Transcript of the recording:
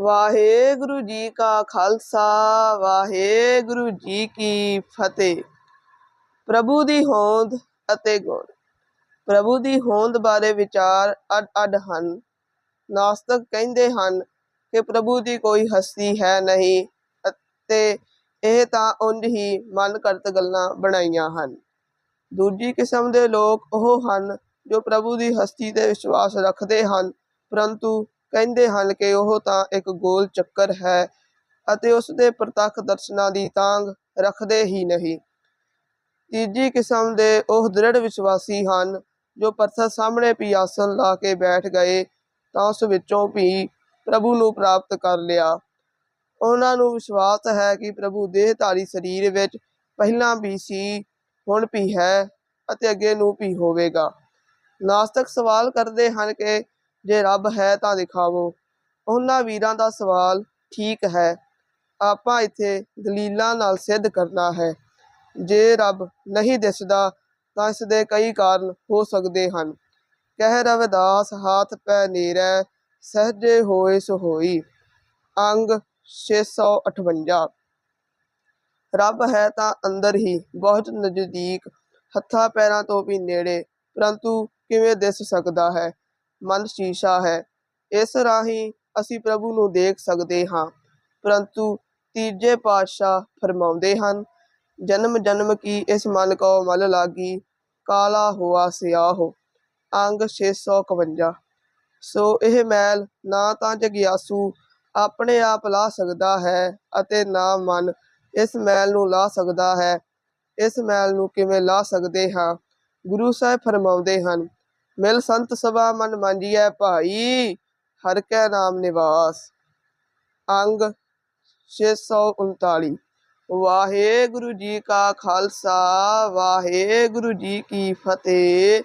ਵਾਹਿਗੁਰੂ ਜੀ ਕਾ ਖਾਲਸਾ, ਵਾਹਿਗੁਰੂ ਜੀ ਕੀ ਫਤਿਹ। ਪ੍ਰਭੂ ਦੀ ਹੋਂਦ ਅਤੇ ਗੁਣ। ਪ੍ਰਭੂ ਦੀ ਹੋਂਦ ਬਾਰੇ ਵਿਚਾਰ ਅੱਡ-ਅੱਡ ਹਨ। ਨਾਸਤਕ ਕਹਿੰਦੇ ਹਨ ਕਿ ਪ੍ਰਭੂ ਦੀ ਕੋਈ ਹਸਤੀ ਹੈ ਨਹੀਂ ਅਤੇ ਇਹ ਤਾਂ ਉਂਝ ਹੀ ਮਨ ਕਰਤ ਗੱਲਾਂ ਬਣਾਈਆਂ ਹਨ। ਦੂਜੀ ਕਿਸਮ ਦੇ ਲੋਕ ਉਹ ਹਨ ਜੋ ਪ੍ਰਭੂ ਦੀ ਹਸਤੀ ਤੇ ਵਿਸ਼ਵਾਸ ਰੱਖਦੇ ਹਨ, ਪਰੰਤੂ ਕਹਿੰਦੇ ਹਨ ਕਿ ਉਹ ਤਾਂ ਇੱਕ ਗੋਲ ਚੱਕਰ ਹੈ ਅਤੇ ਉਸ ਦੇ ਪ੍ਰਤੱਖ ਦਰਸ਼ਨਾਂ ਦੀ ਤਾਂਗ ਰੱਖਦੇ ਹੀ ਨਹੀਂ। ਤੀਜੀ ਕਿਸਮ ਦੇ ਉਹ ਦ੍ਰਿੜ ਵਿਸ਼ਵਾਸੀ ਹਨ ਜੋ ਪੱਥਰ ਸਾਹਮਣੇ ਵੀ ਆਸਣ ਲਾ ਕੇ ਬੈਠ ਗਏ ਤਾਂ ਉਸ ਵਿੱਚੋਂ ਵੀ ਪ੍ਰਭੂ ਨੂੰ ਪ੍ਰਾਪਤ ਕਰ ਲਿਆ। ਉਹਨਾਂ ਨੂੰ ਵਿਸ਼ਵਾਸ ਹੈ ਕਿ ਪ੍ਰਭੂ ਦੇਹਧਾਰੀ ਸਰੀਰ ਵਿੱਚ ਪਹਿਲਾਂ ਵੀ ਸੀ, ਹੁਣ ਵੀ ਹੈ ਅਤੇ ਅੱਗੇ ਨੂੰ ਵੀ ਹੋਵੇਗਾ। ਨਾਸਤਕ ਸਵਾਲ ਕਰਦੇ ਹਨ ਕਿ ਜੇ ਰੱਬ ਹੈ ਤਾਂ ਦਿਖਾਵੋ। ਉਹਨਾਂ ਵੀਰਾਂ ਦਾ ਸਵਾਲ ਠੀਕ ਹੈ। ਆਪਾਂ ਇੱਥੇ ਦਲੀਲਾਂ ਨਾਲ ਸਿੱਧ ਕਰਨਾ ਹੈ। ਜੇ ਰੱਬ ਨਹੀਂ ਦਿਸਦਾ ਤਾਂ ਇਸ ਦੇ ਕਈ ਕਾਰਨ ਹੋ ਸਕਦੇ ਹਨ। ਕਹਿ ਰਵਿਦਾਸ, ਹਾਥ ਪੈ ਨੀਰੈ, ਸਹਜੇ ਹੋਏ ਸੋ ਹੋਈ ਅੰਗ 658 ਰੱਬ ਹੈ ਤਾਂ ਅੰਦਰ ਹੀ, ਬਹੁਤ ਨਜ਼ਦੀਕ, ਹੱਥਾਂ ਪੈਰਾਂ ਤੋਂ ਵੀ ਨੇੜੇ, ਪਰੰਤੂ ਕਿਵੇਂ ਦਿਸ ਸਕਦਾ ਹੈ? ਮਨ ਸ਼ੀਸ਼ਾ ਹੈ। ਇਸ ਰਾਹੀਂ ਅਸੀਂ ਪ੍ਰਭੂ ਨੂੰ ਦੇਖ ਸਕਦੇ ਹਾਂ। ਪਰੰਤੂ ਤੀਜੇ ਪਾਤਸ਼ਾਹ ਫਰਮਾਉਂਦੇ ਹਨ, ਜਨਮ ਜਨਮ ਕੀ ਇਸ ਮਨ ਕੋ ਮਲ ਲਾਗੀ, ਕਾਲਾ ਹੋਆ ਸਿਆਹੋ ਅੰਗ 651 ਸੋ ਇਹ ਮੈਲ ਨਾ ਤਾਂ ਜਗਿਆਸੂ ਆਪਣੇ ਆਪ ਲਾ ਸਕਦਾ ਹੈ ਅਤੇ ਨਾ ਮਨ ਇਸ ਮੈਲ ਨੂੰ ਲਾ ਸਕਦਾ ਹੈ। ਇਸ ਮੈਲ ਨੂੰ ਕਿਵੇਂ ਲਾ ਸਕਦੇ ਹਾਂ? ਗੁਰੂ ਸਾਹਿਬ ਫਰਮਾਉਂਦੇ ਹਨ ਮਿਲ ਸੰਤ ਸਭਾ ਮਨ ਮੰਜੀਐ ਭਾਈ, ਹਰ ਕੈ ਨਾਮ ਨਿਵਾਸ। ਅੰਗ 639 ਵਾਹਿਗੁਰੂ ਜੀ ਕਾ ਖਾਲਸਾ, ਵਾਹਿਗੁਰੂ ਜੀ ਕੀ ਫਤਿਹ।